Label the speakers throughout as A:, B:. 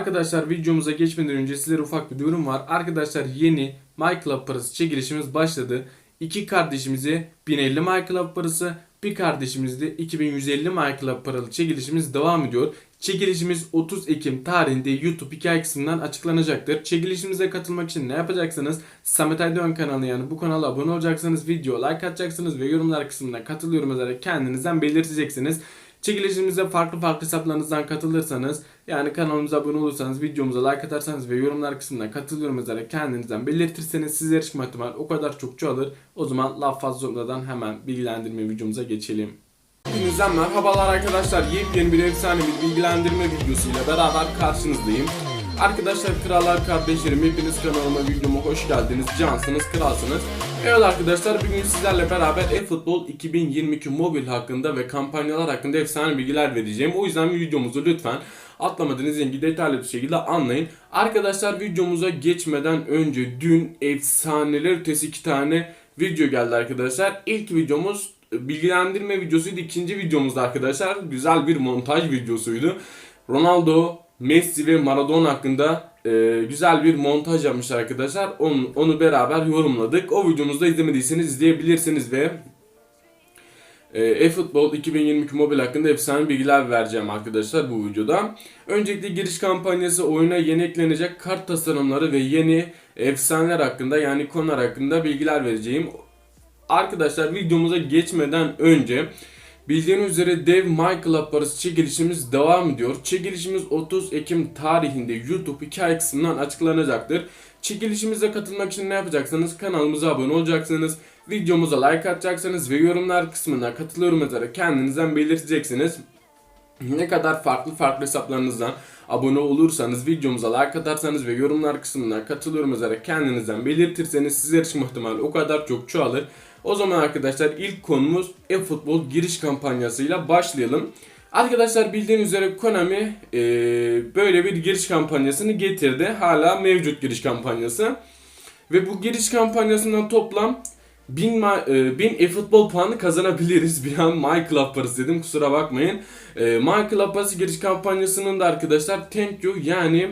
A: Arkadaşlar videomuza geçmeden önce sizlere ufak bir duyurum var. Arkadaşlar yeni MyClub parası çekilişimiz başladı. İki kardeşimize 1050 MyClub parası, bir kardeşimizde 2150 MyClub paralı çekilişimiz devam ediyor. Çekilişimiz 30 Ekim tarihinde YouTube hikaye kısmından açıklanacaktır. Çekilişimize katılmak için ne yapacaksınız? Samet Aydoğan kanalı yani bu kanala abone olacaksınız, video like atacaksınız ve yorumlar kısmına katılıyorum yazarak kendinizden belirteceksiniz. Çekilişimize farklı farklı hesaplarınızdan katılırsanız yani kanalımıza abone olursanız videomuza like atarsanız ve yorumlar kısmına katılıyorum yazarak kendinizden belirtirseniz sizlere çıkma ihtimali o kadar çok çoğalır. O zaman laf fazla uzatmadan hemen bilgilendirme videomuza geçelim. Hepinizden merhabalar arkadaşlar. Yepyeni bir efsane bir bilgilendirme videosuyla beraber karşınızdayım. Arkadaşlar krallar kardeşlerim hepiniz kanalıma videoma hoş geldiniz. Cansınız kralsınız. Evet arkadaşlar bugün sizlerle beraber eFootball 2022 mobil hakkında ve kampanyalar hakkında efsane bilgiler vereceğim. O yüzden videomuzu lütfen atlamadan izleyin detaylı bir şekilde anlayın. Arkadaşlar videomuza geçmeden önce dün efsaneler ötesi iki tane video geldi arkadaşlar. İlk videomuz bilgilendirme videosuydu. İkinci videomuzda arkadaşlar güzel bir montaj videosuydu. Ronaldo, Messi ve Maradona hakkında e, güzel bir montaj yapmışlar arkadaşlar. Onu, onu beraber yorumladık. O videomuzda izlemediyseniz izleyebilirsiniz ve e, eFootball 2022 mobil hakkında efsane bilgiler vereceğim arkadaşlar bu videoda. Öncelikle giriş kampanyası oyuna yeni eklenecek kart tasarımları ve yeni efsaneler hakkında yani konular hakkında bilgiler vereceğim. Arkadaşlar videomuza geçmeden önce bildiğiniz üzere dev MyClub parası çekilişimiz devam ediyor. Çekilişimiz 30 Ekim tarihinde YouTube hikaye kısmından açıklanacaktır. Çekilişimize katılmak için ne yapacaksınız? Kanalımıza abone olacaksınız. Videomuza like atacaksınız ve yorumlar kısmına katılıyorum yazarak kendinizden belirteceksiniz. Ne kadar farklı farklı hesaplarınızdan abone olursanız, videomuza like atarsanız ve yorumlar kısmına katılıyorum yazarak kendinizden belirtirseniz sizler için muhtemelen o kadar çok çoğalır. O zaman arkadaşlar ilk konumuz eFootball giriş kampanyasıyla başlayalım. Arkadaşlar bildiğiniz üzere Konami e, böyle bir giriş kampanyasını getirdi. Hala mevcut giriş kampanyası. Ve bu giriş kampanyasından toplam 1000 ma- e, 1000 eFootball puanı kazanabiliriz. Bir an My Club parası dedim kusura bakmayın. E, My Club parası giriş kampanyasının da arkadaşlar thank you yani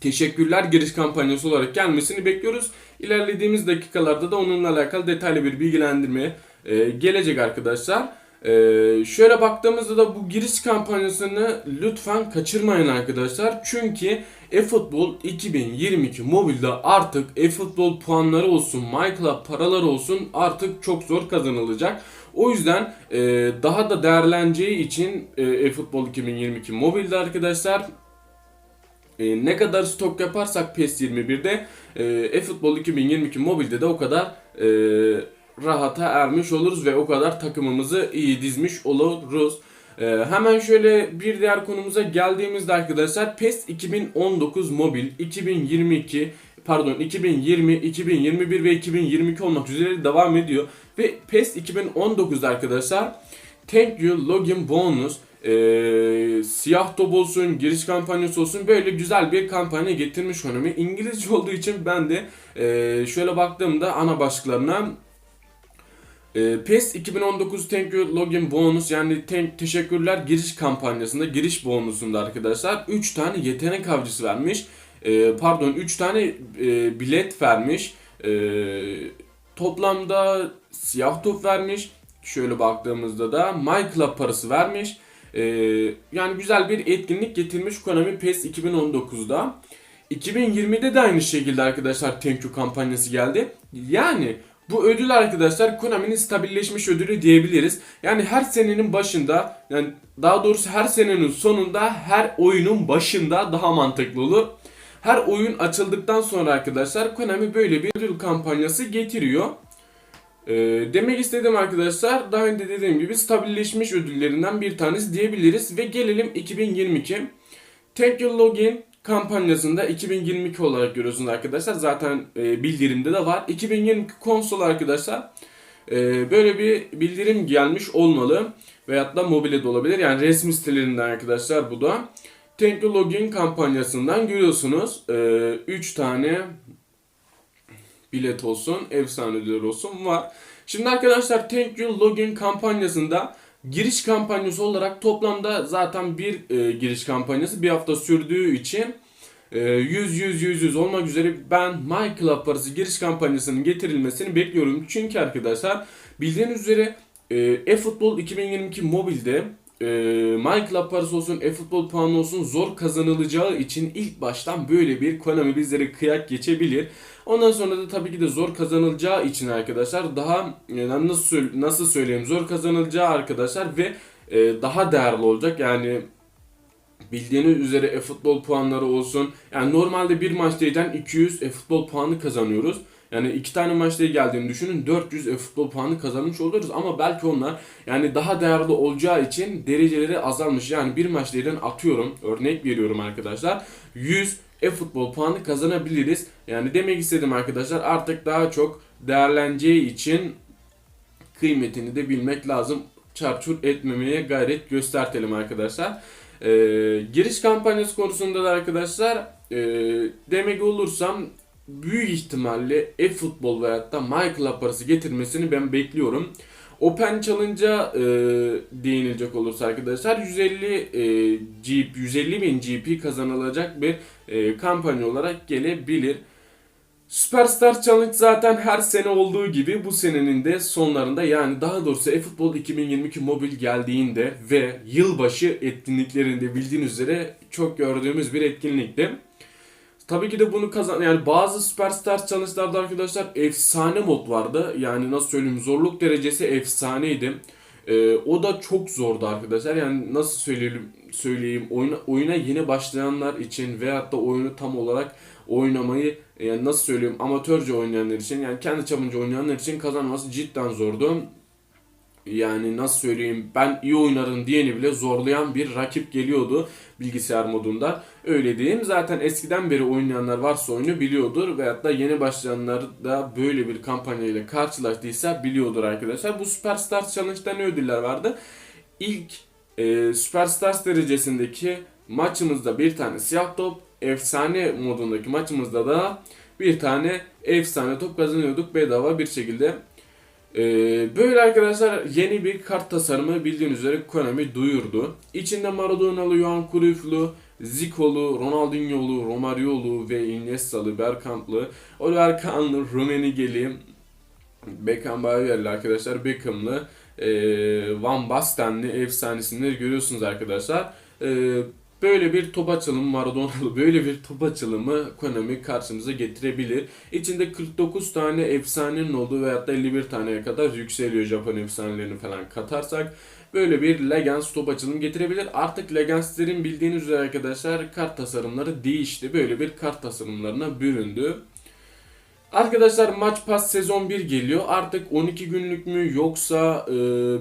A: teşekkürler giriş kampanyası olarak gelmesini bekliyoruz. İlerlediğimiz dakikalarda da onunla alakalı detaylı bir bilgilendirme e, gelecek arkadaşlar. E, şöyle baktığımızda da bu giriş kampanyasını lütfen kaçırmayın arkadaşlar. Çünkü eFootball 2022 mobilde artık eFootball puanları olsun, MyClub paraları olsun artık çok zor kazanılacak. O yüzden e, daha da değerleneceği için e, eFootball 2022 mobilde arkadaşlar e, ne kadar stok yaparsak PES 21'de e, eFootball 2022 mobilde de o kadar e, rahata ermiş oluruz ve o kadar takımımızı iyi dizmiş oluruz. E, hemen şöyle bir diğer konumuza geldiğimizde arkadaşlar PES 2019 mobil 2022 pardon 2020, 2021 ve 2022 olmak üzere devam ediyor. Ve PES 2019'da arkadaşlar Thank You Login Bonus ee, siyah top olsun, giriş kampanyası olsun böyle güzel bir kampanya getirmiş Konami. İngilizce olduğu için ben de e, şöyle baktığımda ana başlıklarına e, PES 2019 Thank You Login Bonus yani te- teşekkürler giriş kampanyasında giriş bonusunda arkadaşlar 3 tane yetenek avcısı vermiş. E, pardon 3 tane e, bilet vermiş. E, toplamda siyah top vermiş. Şöyle baktığımızda da My Club parası vermiş. Ee, yani güzel bir etkinlik getirmiş Konami PES 2019'da. 2020'de de aynı şekilde arkadaşlar Thank You kampanyası geldi. Yani bu ödül arkadaşlar Konami'nin stabilleşmiş ödülü diyebiliriz. Yani her senenin başında yani daha doğrusu her senenin sonunda her oyunun başında daha mantıklı olur. Her oyun açıldıktan sonra arkadaşlar Konami böyle bir ödül kampanyası getiriyor. Ee, demek istedim arkadaşlar daha önce dediğim gibi stabilleşmiş ödüllerinden bir tanesi diyebiliriz ve gelelim 2022. Thank You Login kampanyasında 2022 olarak görüyorsunuz arkadaşlar zaten e, bildirimde de var. 2022 konsol arkadaşlar e, böyle bir bildirim gelmiş olmalı veyahut da mobile de olabilir yani resmi sitelerinden arkadaşlar bu da. Thank You Login kampanyasından görüyorsunuz 3 tane bilet olsun, efsaneler olsun var. Şimdi arkadaşlar Thank You Login kampanyasında Giriş kampanyası olarak toplamda zaten bir e, giriş kampanyası bir hafta sürdüğü için e, 100 100 100 100 olmak üzere ben My Club parası giriş kampanyasının getirilmesini bekliyorum. Çünkü arkadaşlar bildiğiniz üzere e, eFootball 2022 mobilde e, My Club parası olsun, eFootball puanı olsun zor kazanılacağı için ilk baştan böyle bir Konami bizlere kıyak geçebilir. Ondan sonra da tabii ki de zor kazanılacağı için arkadaşlar daha e, nasıl nasıl söyleyeyim zor kazanılacağı arkadaşlar ve e, daha değerli olacak. Yani bildiğiniz üzere e-futbol puanları olsun. Yani normalde bir maçtayken 200 e-futbol puanı kazanıyoruz. Yani iki tane maçta geldiğini düşünün 400 e-futbol puanı kazanmış oluyoruz ama belki onlar yani daha değerli olacağı için dereceleri azalmış. Yani bir maçtayken atıyorum örnek veriyorum arkadaşlar 100 e-futbol puanı kazanabiliriz. Yani demek istedim arkadaşlar artık daha çok değerleneceği için kıymetini de bilmek lazım. Çarçur etmemeye gayret göstertelim arkadaşlar. Ee, giriş kampanyası konusunda da arkadaşlar e, demek olursam büyük ihtimalle e-futbol veyahut da My Club parası getirmesini ben bekliyorum. Open Challenge'a e, değinilecek olursa arkadaşlar 150 e, GP, 150 bin GP kazanılacak bir e, kampanya olarak gelebilir. Superstar Challenge zaten her sene olduğu gibi bu senenin de sonlarında yani daha doğrusu eFootball 2022 mobil geldiğinde ve yılbaşı etkinliklerinde bildiğiniz üzere çok gördüğümüz bir etkinlikti. Tabii ki de bunu kazan yani bazı Superstar Challenge'larda arkadaşlar efsane mod vardı. Yani nasıl söyleyeyim zorluk derecesi efsaneydi. Ee, o da çok zordu arkadaşlar. Yani nasıl söyleyeyim söyleyeyim oyuna, oyuna yeni başlayanlar için veyahut da oyunu tam olarak oynamayı yani nasıl söyleyeyim amatörce oynayanlar için yani kendi çapınca oynayanlar için kazanması cidden zordu. Yani nasıl söyleyeyim ben iyi oynarım diyeni bile zorlayan bir rakip geliyordu bilgisayar modunda. Öyle diyeyim. Zaten eskiden beri oynayanlar varsa oyunu biliyordur veyahut da yeni başlayanlar da böyle bir kampanya ile karşılaştıysa biliyordur arkadaşlar. Bu Superstars Challenge'da ne ödüller vardı? İlk e, Superstars derecesindeki maçımızda bir tane siyah top, efsane modundaki maçımızda da bir tane efsane top kazanıyorduk bedava bir şekilde. Ee, böyle arkadaşlar yeni bir kart tasarımı bildiğiniz üzere Konami duyurdu. İçinde Maradona'lı, Johan Cruyff'lu, Zico'lu, Ronaldinho'lu, Romario'lu ve Iniesta'lı, Bergkamp'lı, Oliver Kahn'lı, Rummenigge'li, Beckham Bayer'li arkadaşlar, Beckham'lı, e, Van Basten'li efsanesinleri görüyorsunuz arkadaşlar. E, böyle bir top açılımı Maradona'lı böyle bir top açılımı Konami karşımıza getirebilir. İçinde 49 tane efsanenin olduğu veyahut da 51 taneye kadar yükseliyor Japon efsanelerini falan katarsak. Böyle bir Legends top açılımı getirebilir. Artık Legends'lerin bildiğiniz üzere arkadaşlar kart tasarımları değişti. Böyle bir kart tasarımlarına büründü. Arkadaşlar maç pas sezon 1 geliyor. Artık 12 günlük mü yoksa e,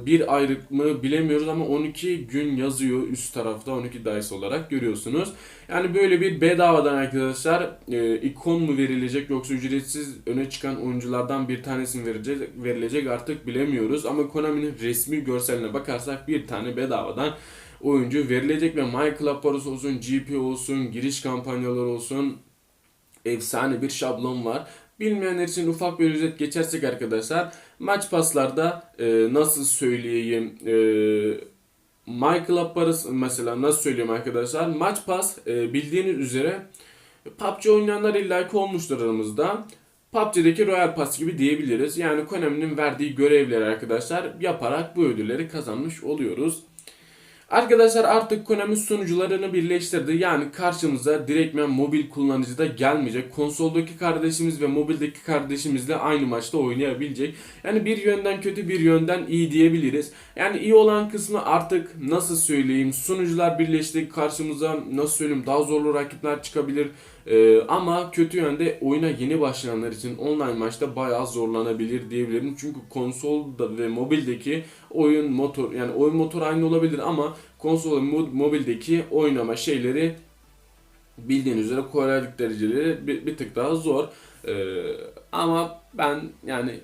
A: bir aylık mı bilemiyoruz ama 12 gün yazıyor üst tarafta 12 dice olarak görüyorsunuz. Yani böyle bir bedavadan arkadaşlar e, ikon mu verilecek yoksa ücretsiz öne çıkan oyunculardan bir tanesi mi verilecek, verilecek artık bilemiyoruz. Ama Konami'nin resmi görseline bakarsak bir tane bedavadan oyuncu verilecek ve My Club parası olsun, GP olsun, giriş kampanyaları olsun efsane bir şablon var. Bilmeyenler için ufak bir özet geçersek arkadaşlar maç paslarda e, nasıl söyleyeyim e, Club parası mesela nasıl söyleyeyim arkadaşlar maç pas e, bildiğiniz üzere PUBG oynayanlar illaki olmuştur aramızda. PUBG'deki Royal Pass gibi diyebiliriz. Yani Konami'nin verdiği görevleri arkadaşlar yaparak bu ödülleri kazanmış oluyoruz. Arkadaşlar artık Konami sunucularını birleştirdi. Yani karşımıza direktmen mobil kullanıcıda gelmeyecek. Konsoldaki kardeşimiz ve mobildeki kardeşimizle aynı maçta oynayabilecek. Yani bir yönden kötü bir yönden iyi diyebiliriz. Yani iyi olan kısmı artık nasıl söyleyeyim sunucular birleşti. Karşımıza nasıl söyleyeyim daha zorlu rakipler çıkabilir. Ee, ama kötü yönde oyuna yeni başlayanlar için online maçta bayağı zorlanabilir diyebilirim. Çünkü konsolda ve mobildeki oyun motor yani oyun motoru aynı olabilir ama konsol ve mo- mobildeki oynama şeyleri bildiğiniz üzere kolaylık dereceleri bir, bir tık daha zor. Ee, ama ben yani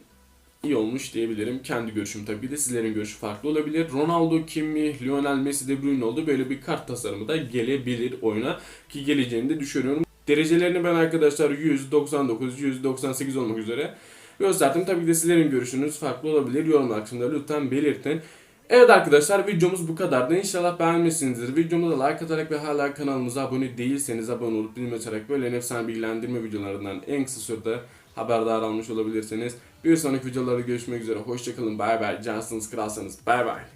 A: iyi olmuş diyebilirim. Kendi görüşüm tabii de sizlerin görüşü farklı olabilir. Ronaldo, Kimi, Lionel Messi, De Bruyne oldu. Böyle bir kart tasarımı da gelebilir oyuna ki geleceğini de düşünüyorum. Derecelerini ben arkadaşlar 199, 198 olmak üzere gösterdim. Tabii ki de sizlerin görüşünüz farklı olabilir. Yorumlar kısmında lütfen belirtin. Evet arkadaşlar videomuz bu kadardı. İnşallah beğenmişsinizdir. Videomuza like atarak ve hala kanalımıza abone değilseniz abone olup bildirim açarak böyle efsane bilgilendirme videolarından en kısa sürede haberdar almış olabilirsiniz. Bir sonraki videolarda görüşmek üzere. Hoşçakalın. Bay bay. Cansınız kralsınız. Bay bay.